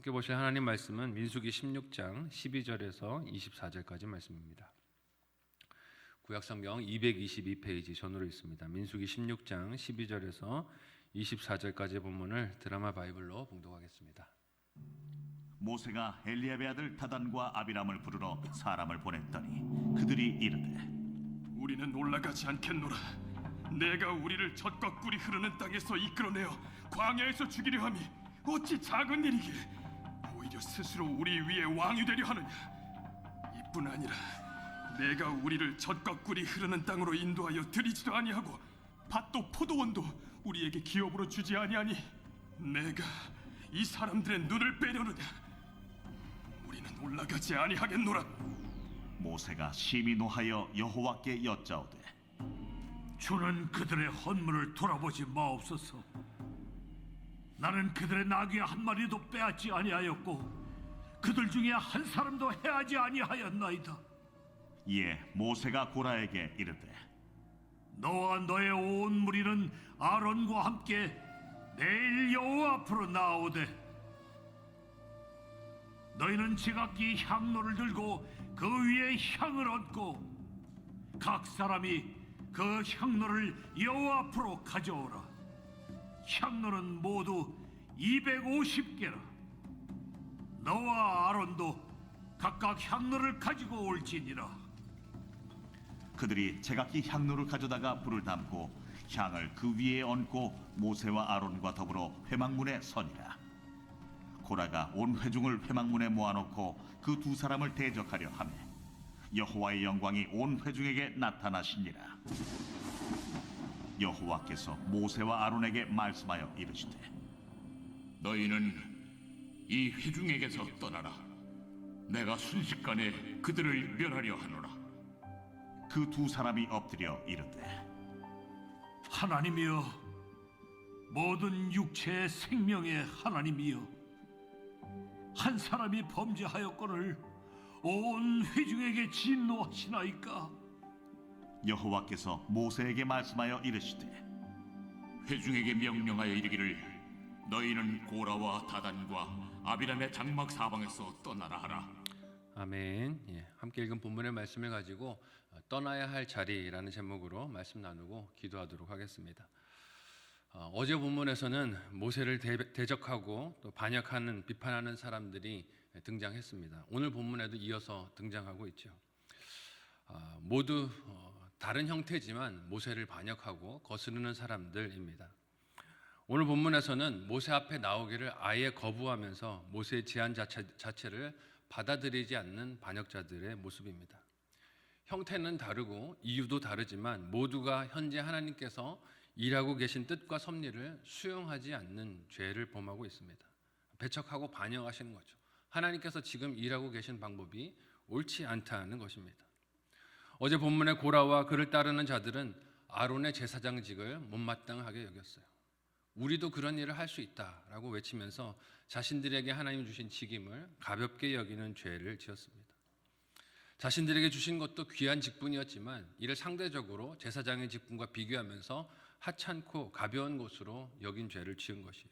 함께 보실 하나님 말씀은 민수기 16장 12절에서 24절까지 말씀입니다. 구약성경 222페이지 전으로 있습니다. 민수기 16장 12절에서 24절까지 본문을 드라마 바이블로 봉독하겠습니다. 모세가 엘리압의 아들 다단과 아비람을 부르러 사람을 보냈더니 그들이 이르되 우리는 올라가지 않겠노라. 내가 우리를 젖과 꿀이 흐르는 땅에서 이끌어내어 광야에서 죽이려 함이 어찌 작은 일이길 오히려 스스로 우리 위에 왕이 되려 하느냐? 이뿐 아니라 내가 우리를 젖과 꿀이 흐르는 땅으로 인도하여 들이지도 아니하고 밭도 포도원도 우리에게 기업으로 주지 아니하니 내가 이 사람들의 눈을 빼려느냐? 우리는 올라가지 아니하겠노라. 모세가 심히 노하여 여호와께 여짜오되 주는 그들의 헌물을 돌아보지 마옵소서. 나는 그들의 나귀 한 마리도 빼앗지 아니하였고 그들 중에 한 사람도 해하지 아니하였나이다. 이에 모세가 고라에게 이르되 너와 너의 온 무리는 아론과 함께 내일 여호와 앞으로 나오되 너희는 지각기 향로를 들고 그 위에 향을 얹고 각 사람이 그 향로를 여호와 앞으로 가져오라 향로는 모두 250개라. 너와 아론도 각각 향로를 가지고 올지니라. 그들이 제각기 향로를 가져다가 불을 담고 향을 그 위에 얹고 모세와 아론과 더불어 회막문에 서니라. 고라가 온 회중을 회막문에 모아놓고 그 두 사람을 대적하려 하매 여호와의 영광이 온 회중에게 나타나시니라 여호와께서 모세와 아론에게 말씀하여 이르시되 너희는 이 회중에게서 떠나라. 내가 순식간에 그들을 멸하려 하노라. 그 두 사람이 엎드려 이르되 하나님이여 모든 육체의 생명의 하나님이여 한 사람이 범죄하였거늘 온 회중에게 진노하시나이까 여호와께서 모세에게 말씀하여 이르시되 회중에게 명령하여 이르기를 너희는 고라와 다단과 아비람의 장막 사방에서 떠나라 하라. 아멘. 예, 함께 읽은 본문의 말씀을 가지고 어, 떠나야 할 자리라는 제목으로 말씀 나누고 기도하도록 하겠습니다. 어, 어제 본문에서는 모세를 대, 대적하고 또 반역하는 비판하는 사람들이 등장했습니다. 오늘 본문에도 이어서 등장하고 있죠. 아, 모두 어, 다른 형태지만 모세를 반역하고 거스르는 사람들입니다. 오늘 본문에서는 모세 앞에 나오기를 아예 거부하면서 모세의 제안 자체, 자체를 받아들이지 않는 반역자들의 모습입니다. 형태는 다르고 이유도 다르지만 모두가 현재 하나님께서 일하고 계신 뜻과 섭리를 수용하지 않는 죄를 범하고 있습니다. 배척하고 반역하시는 거죠. 하나님께서 지금 일하고 계신 방법이 옳지 않다는 것입니다. 어제 본문의 고라와 그를 따르는 자들은 아론의 제사장직을 못마땅하게 여겼어요. 우리도 그런 일을 할 수 있다라고 외치면서 자신들에게 하나님 주신 직임을 가볍게 여기는 죄를 지었습니다. 자신들에게 주신 것도 귀한 직분이었지만 이를 상대적으로 제사장의 직분과 비교하면서 하찮고 가벼운 것으로 여긴 죄를 지은 것이에요.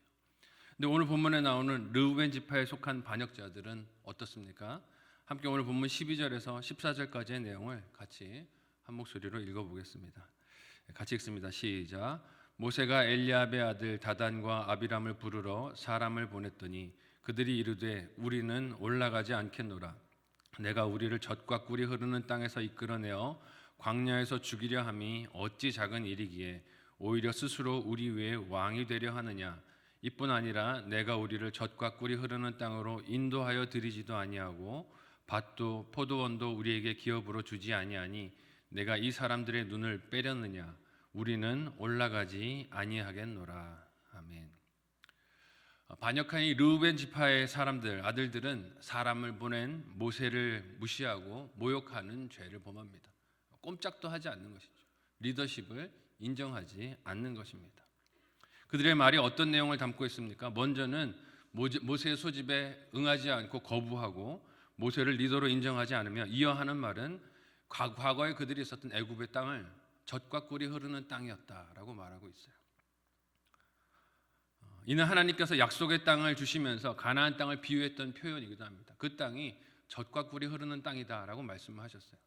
근데 오늘 본문에 나오는 르우벤 지파에 속한 반역자들은 어떻습니까? 함께 오늘 본문 12절에서 14절까지의 내용을 같이 한 목소리로 읽어보겠습니다. 같이 읽습니다. 시작. 모세가 엘리압의 아들 다단과 아비람을 부르러 사람을 보냈더니 그들이 이르되 우리는 올라가지 않겠노라. 내가 우리를 젖과 꿀이 흐르는 땅에서 이끌어내어 광야에서 죽이려 함이 어찌 작은 일이기에 오히려 스스로 우리 위에 왕이 되려 하느냐. 이뿐 아니라 내가 우리를 젖과 꿀이 흐르는 땅으로 인도하여 드리지도 아니하고 밭도 포도원도 우리에게 기업으로 주지 아니하니 내가 이 사람들의 눈을 빼렸느냐 우리는 올라가지 아니하겠노라 아멘. 어, 반역한 이 르우벤 지파의 사람들 아들들은 사람을 보낸 모세를 무시하고 모욕하는 죄를 범합니다. 꼼짝도 하지 않는 것이죠. 리더십을 인정하지 않는 것입니다. 그들의 말이 어떤 내용을 담고 있습니까? 먼저는 모세의 소집에 응하지 않고 거부하고 모세를 리더로 인정하지 않으며 이어 하는 말은 과거에 그들이 있었던 애굽의 땅을 젖과 꿀이 흐르는 땅이었다라고 말하고 있어요. 어, 이는 하나님께서 약속의 땅을 주시면서 가나안 땅을 비유했던 표현이기도 합니다. 그 땅이 젖과 꿀이 흐르는 땅이다라고 말씀하셨어요.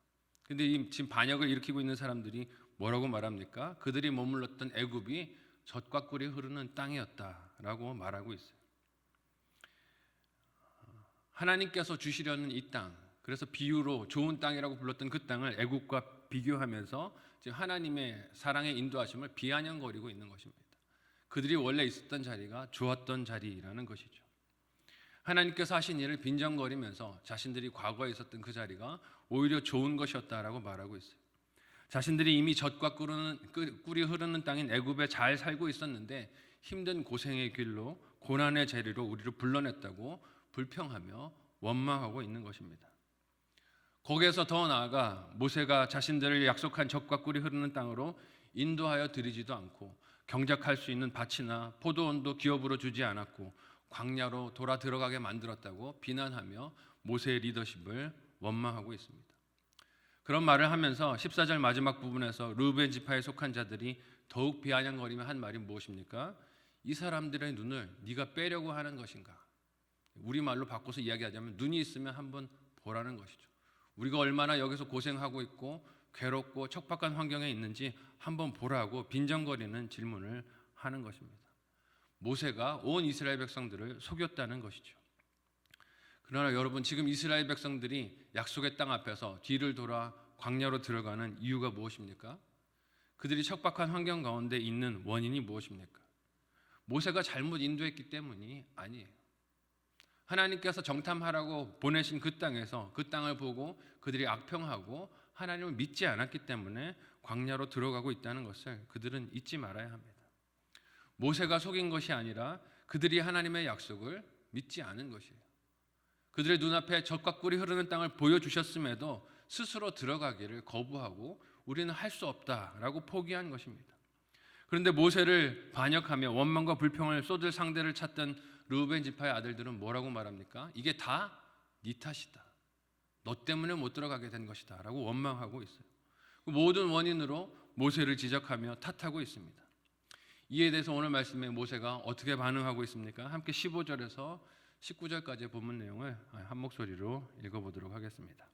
근데 이 지금 반역을 일으키고 있는 사람들이 뭐라고 말합니까? 그들이 머물렀던 애굽이 젖과 꿀이 흐르는 땅이었다라고 말하고 있어요. 하나님께서 주시려는 이 땅, 그래서 비유로 좋은 땅이라고 불렀던 그 땅을 애굽과 비교하면서 지금 하나님의 사랑의 인도하심을 비아냥거리고 있는 것입니다. 그들이 원래 있었던 자리가 좋았던 자리라는 것이죠. 하나님께서 하신 일을 빈정거리면서 자신들이 과거에 있었던 그 자리가 오히려 좋은 것이었다라고 말하고 있어요. 자신들이 이미 젖과 꿀은, 꿀이 흐르는 땅인 애굽에 잘 살고 있었는데 힘든 고생의 길로 고난의 재리로 우리를 불러냈다고 불평하며 원망하고 있는 것입니다. 거기에서 더 나아가 모세가 자신들을 약속한 젖과 꿀이 흐르는 땅으로 인도하여 드리지도 않고 경작할 수 있는 밭이나 포도원도 기업으로 주지 않았고 광야로 돌아 들어가게 만들었다고 비난하며 모세의 리더십을 원망하고 있습니다. 그런 말을 하면서 14절 마지막 부분에서 르우벤 지파에 속한 자들이 더욱 비아냥거리며 한 말이 무엇입니까? 이 사람들의 눈을 네가 빼려고 하는 것인가? 우리말로 바꿔서 이야기하자면 눈이 있으면 한번 보라는 것이죠. 우리가 얼마나 여기서 고생하고 있고 괴롭고 척박한 환경에 있는지 한번 보라고 빈정거리는 질문을 하는 것입니다. 모세가 온 이스라엘 백성들을 속였다는 것이죠. 그러나 여러분 지금 이스라엘 백성들이 약속의 땅 앞에서 뒤를 돌아 광야로 들어가는 이유가 무엇입니까? 그들이 척박한 환경 가운데 있는 원인이 무엇입니까? 모세가 잘못 인도했기 때문이 아니에요. 하나님께서 정탐하라고 보내신 그 땅에서 그 땅을 보고 그들이 악평하고 하나님을 믿지 않았기 때문에 광야로 들어가고 있다는 것을 그들은 잊지 말아야 합니다. 모세가 속인 것이 아니라 그들이 하나님의 약속을 믿지 않은 것이에요. 그들의 눈앞에 젖과 꿀이 흐르는 땅을 보여주셨음에도 스스로 들어가기를 거부하고 우리는 할 수 없다라고 포기한 것입니다. 그런데 모세를 반역하며 원망과 불평을 쏟을 상대를 찾던 르우벤 지파의 아들들은 뭐라고 말합니까? 이게 다 네 탓이다. 너 때문에 못 들어가게 된 것이다라고 원망하고 있어요. 그 모든 원인으로 모세를 지적하며 탓하고 있습니다. 이에 대해서 오늘 말씀에 모세가 어떻게 반응하고 있습니까? 함께 15절에서 19절까지의 본문 내용을 한 목소리로 읽어보도록 하겠습니다.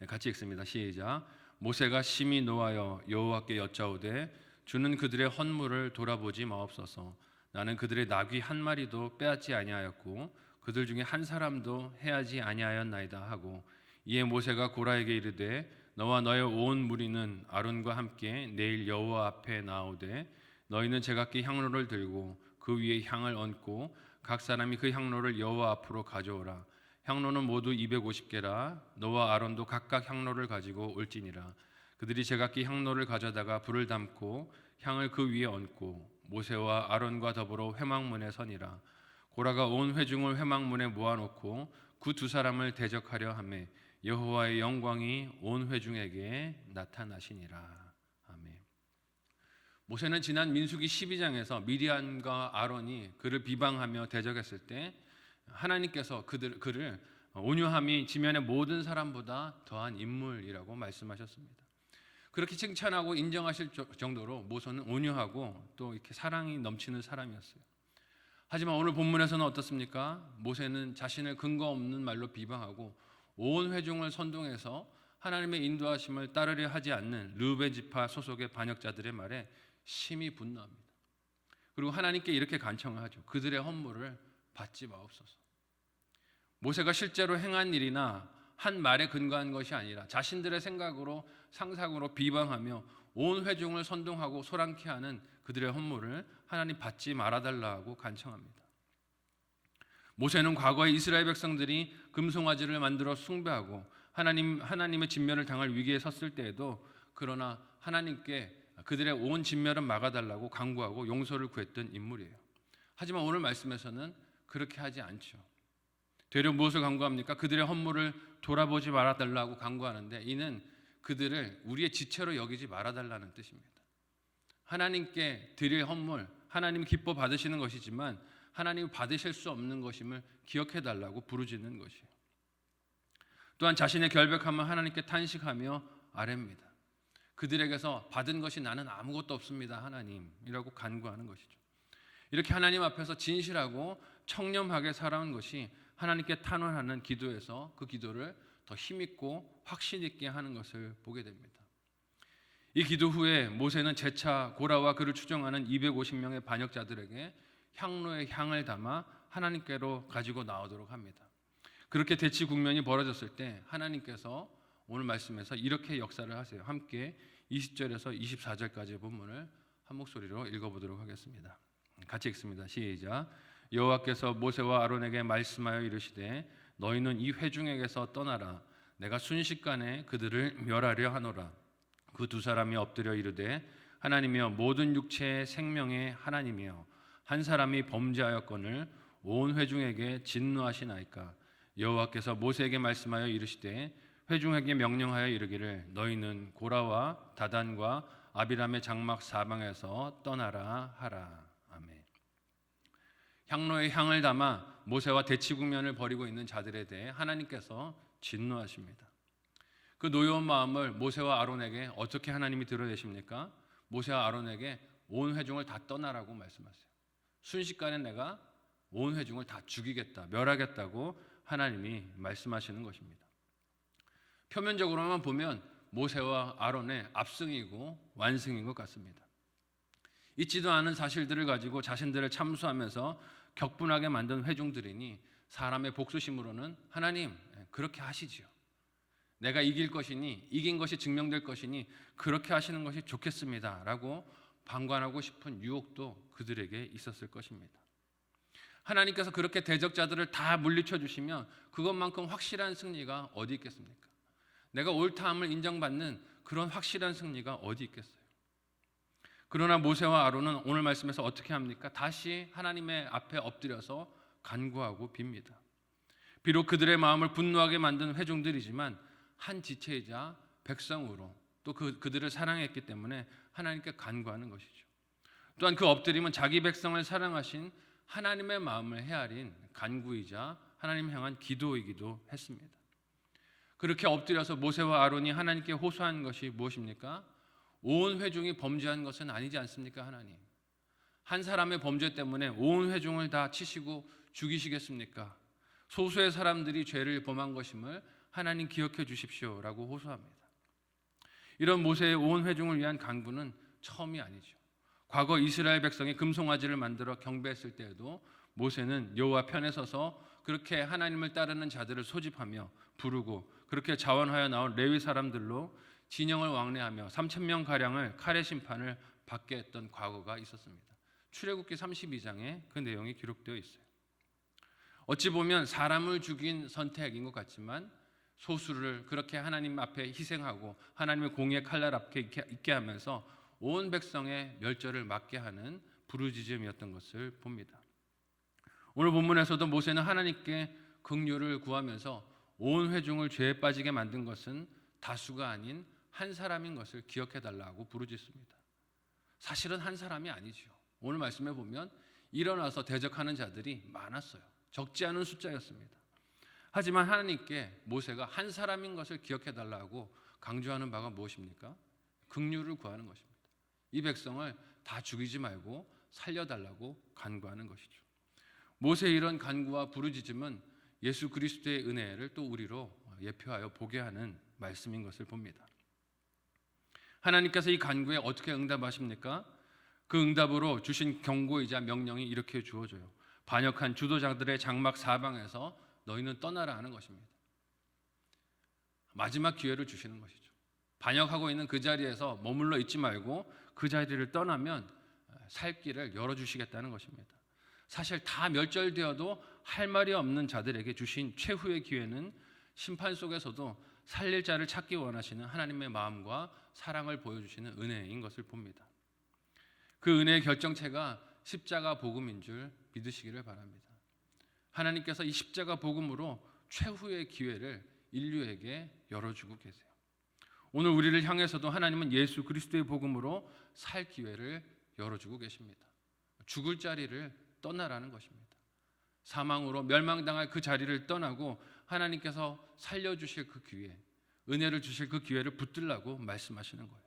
네, 같이 읽습니다. 시작. 모세가 심히 노하여 여호와께 여짜오되 주는 그들의 헌물을 돌아보지 마옵소서. 나는 그들의 나귀 한 마리도 빼앗지 아니하였고 그들 중에 한 사람도 해하지 아니하였나이다 하고 이에 모세가 고라에게 이르되 너와 너의 온 무리는 아론과 함께 내일 여호와 앞에 나오되 너희는 제각기 향로를 들고 그 위에 향을 얹고 각 사람이 그 향로를 여호와 앞으로 가져오라. 향로는 모두 250개라. 너와 아론도 각각 향로를 가지고 올지니라. 그들이 제각기 향로를 가져다가 불을 담고 향을 그 위에 얹고 모세와 아론과 더불어 회막문에 서니라 고라가 온 회중을 회막문에 모아놓고 그 두 사람을 대적하려 하매 여호와의 영광이 온 회중에게 나타나시니라 아멘. 모세는 지난 민수기 12장에서 미리안과 아론이 그를 비방하며 대적했을 때 하나님께서 그들 그를 온유함이 지면의 모든 사람보다 더한 인물이라고 말씀하셨습니다. 그렇게 칭찬하고 인정하실 정도로 모세는 온유하고 또 이렇게 사랑이 넘치는 사람이었어요. 하지만 오늘 본문에서는 어떻습니까? 모세는 자신을 근거 없는 말로 비방하고 온 회중을 선동해서 하나님의 인도하심을 따르려 하지 않는 르베 지파 소속의 반역자들의 말에 심히 분노합니다. 그리고 하나님께 이렇게 간청을 하죠. 그들의 헌물을 받지 마옵소서. 모세가 실제로 행한 일이나 한 말에 근거한 것이 아니라 자신들의 생각으로 상상으로 비방하며 온 회중을 선동하고 소란케 하는 그들의 헌물을 하나님 받지 말아달라고 간청합니다. 모세는 과거에 이스라엘 백성들이 금송아지를 만들어 숭배하고 하나님 하나님의 진멸을 당할 위기에 섰을 때에도 그러나 하나님께 그들의 온 진멸은 막아달라고 강구하고 용서를 구했던 인물이에요. 하지만 오늘 말씀에서는 그렇게 하지 않죠. 되려 무엇을 강구합니까? 그들의 헌물을 돌아보지 말아달라고 강구하는데 이는 그들을 우리의 지체로 여기지 말아달라는 뜻입니다. 하나님께 드릴 헌물, 하나님 기뻐 받으시는 것이지만 하나님 받으실 수 없는 것임을 기억해 달라고 부르짖는 것이에요. 또한 자신의 결백함을 하나님께 탄식하며 아뢰입니다. 그들에게서 받은 것이 나는 아무것도 없습니다. 하나님이라고 간구하는 것이죠. 이렇게 하나님 앞에서 진실하고 청렴하게 살아온 것이 하나님께 탄원하는 기도에서 그 기도를 더 힘있고 확신 있게 하는 것을 보게 됩니다. 이 기도 후에 모세는 재차 고라와 그를 추종하는 250명의 반역자들에게 향로의 향을 담아 하나님께로 가지고 나오도록 합니다. 그렇게 대치 국면이 벌어졌을 때 하나님께서 오늘 말씀에서 이렇게 역사를 하세요. 함께 20절에서 24절까지의 본문을 한 목소리로 읽어보도록 하겠습니다. 같이 읽습니다. 시작. 여호와께서 모세와 아론에게 말씀하여 이르시되 너희는 이 회중에게서 떠나라. 내가 순식간에 그들을 멸하려 하노라. 그 두 사람이 엎드려 이르되 하나님이여 모든 육체의 생명의 하나님이여 한 사람이 범죄하였거늘 온 회중에게 진노하시나이까 여호와께서 모세에게 말씀하여 이르시되 회중에게 명령하여 이르기를 너희는 고라와 다단과 아비람의 장막 사방에서 떠나라 하라. 향로의 향을 담아 모세와 대치 국면을 벌이고 있는 자들에 대해 하나님께서 진노하십니다. 그 노여운 마음을 모세와 아론에게 어떻게 하나님이 드러내십니까? 모세와 아론에게 온 회중을 다 떠나라고 말씀하세요. 순식간에 내가 온 회중을 다 죽이겠다, 멸하겠다고 하나님이 말씀하시는 것입니다. 표면적으로만 보면 모세와 아론의 압승이고 완승인 것 같습니다. 있지도 않은 사실들을 가지고 자신들을 참수하면서 격분하게 만든 회중들이니 사람의 복수심으로는 하나님 그렇게 하시지요. 내가 이길 것이니 이긴 것이 증명될 것이니 그렇게 하시는 것이 좋겠습니다라고 방관하고 싶은 유혹도 그들에게 있었을 것입니다. 하나님께서 그렇게 대적자들을 다 물리쳐 주시면 그것만큼 확실한 승리가 어디 있겠습니까? 내가 옳다함을 인정받는 그런 확실한 승리가 어디 있겠어요? 그러나 모세와 아론은 오늘 말씀에서 어떻게 합니까? 다시 하나님의 앞에 엎드려서 간구하고 빕니다. 비록 그들의 마음을 분노하게 만든 회중들이지만 한 지체이자 백성으로 또 그, 그들을 사랑했기 때문에 하나님께 간구하는 것이죠. 또한 그 엎드림은 자기 백성을 사랑하신 하나님의 마음을 헤아린 간구이자 하나님 향한 기도이기도 했습니다. 그렇게 엎드려서 모세와 아론이 하나님께 호소한 것이 무엇입니까? 온 회중이 범죄한 것은 아니지 않습니까, 하나님? 한 사람의 범죄 때문에 온 회중을 다 치시고 죽이시겠습니까? 소수의 사람들이 죄를 범한 것임을 하나님 기억해 주십시오라고 호소합니다. 이런 모세의 온 회중을 위한 간구는 처음이 아니죠. 과거 이스라엘 백성이 금송아지를 만들어 경배했을 때에도 모세는 여호와 편에 서서 그렇게 하나님을 따르는 자들을 소집하며 부르고 그렇게 자원하여 나온 레위 사람들로 진영을 왕래하며 3천 명 가량을 칼의 심판을 받게 했던 과거가 있었습니다. 출애굽기 32장에 그 내용이 기록되어 있어요. 어찌 보면 사람을 죽인 선택인 것 같지만 소수를 그렇게 하나님 앞에 희생하고 하나님의 공의 칼날 앞에 있게 하면서 온 백성의 멸절을 막게 하는 부르짖음이었던 것을 봅니다. 오늘 본문에서도 모세는 하나님께 긍휼을 구하면서 온 회중을 죄에 빠지게 만든 것은 다수가 아닌 한 사람인 것을 기억해 달라고 부르짖습니다. 사실은 한 사람이 아니죠. 오늘 말씀에 보면 일어나서 대적하는 자들이 많았어요. 적지 않은 숫자였습니다. 하지만 하나님께 모세가 한 사람인 것을 기억해 달라고 강조하는 바가 무엇입니까? 긍휼을 구하는 것입니다. 이 백성을 다 죽이지 말고 살려 달라고 간구하는 것이죠. 모세의 이런 간구와 부르짖음은 예수 그리스도의 은혜를 또 우리로 예표하여 보게 하는 말씀인 것을 봅니다. 하나님께서 이 간구에 어떻게 응답하십니까? 그 응답으로 주신 경고이자 명령이 이렇게 주어져요. 반역한 주도자들의 장막 사방에서 너희는 떠나라 하는 것입니다. 마지막 기회를 주시는 것이죠. 반역하고 있는 그 자리에서 머물러 있지 말고 그 자리를 떠나면 살 길을 열어주시겠다는 것입니다. 사실 다 멸절되어도 할 말이 없는 자들에게 주신 최후의 기회는 심판 속에서도 살릴 자를 찾기 원하시는 하나님의 마음과 사랑을 보여주시는 은혜인 것을 봅니다. 그 은혜의 결정체가 십자가 복음인 줄 믿으시기를 바랍니다. 하나님께서 이 십자가 복음으로 최후의 기회를 인류에게 열어주고 계세요. 오늘 우리를 향해서도 하나님은 예수 그리스도의 복음으로 살 기회를 열어주고 계십니다. 죽을 자리를 떠나라는 것입니다. 사망으로 멸망당할 그 자리를 떠나고 하나님께서 살려주실 그 기회, 은혜를 주실 그 기회를 붙들라고 말씀하시는 거예요.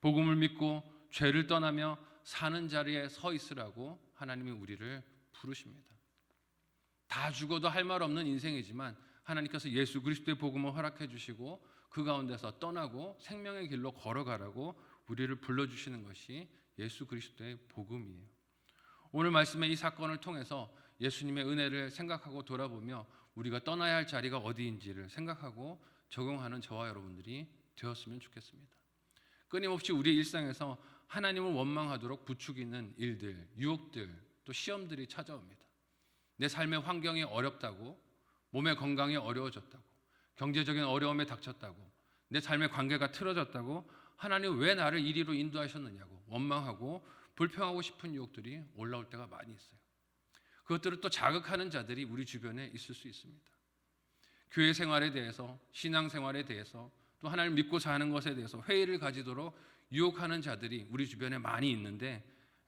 복음을 믿고 죄를 떠나며 사는 자리에 서 있으라고 하나님이 우리를 부르십니다. 다 죽어도 할 말 없는 인생이지만 하나님께서 예수 그리스도의 복음을 허락해 주시고 그 가운데서 떠나고 생명의 길로 걸어가라고 우리를 불러 주시는 것이 예수 그리스도의 복음이에요. 오늘 말씀의 이 사건을 통해서 예수님의 은혜를 생각하고 돌아보며 우리가 떠나야 할 자리가 어디인지를 생각하고 적용하는 저와 여러분들이 되었으면 좋겠습니다. 끊임없이 우리 일상에서 하나님을 원망하도록 부추기는 일들, 유혹들, 또 시험들이 찾아옵니다. 내 삶의 환경이 어렵다고, 몸의 건강이 어려워졌다고, 경제적인 어려움에 닥쳤다고, 내 삶의 관계가 틀어졌다고, 하나님 왜 나를 이리로 인도하셨느냐고 원망하고 불평하고 싶은 유혹들이 올라올 때가 많이 있어요. 그것들을 또 자극하는 자들이 우리 주변에 있을 수 있습니다. 교회 생활에 대해서, 신앙 생활에 대해서, 또 하나님 믿고 사는 것에 대해서 회의를 가지도록 유혹하는 자들이 우리 주변에 많이 있는데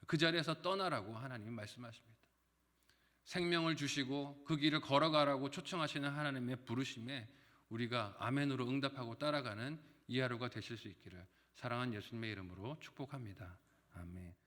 그 자리에서 떠나라고 하나님이 말씀하십니다. 생명을 주시고 그 길을 걸어가라고 초청하시는 하나님의 부르심에 우리가 아멘으로 응답하고 따라가는 이 하루가 되실 수 있기를 사랑하는 예수님의 이름으로 축복합니다. 아멘.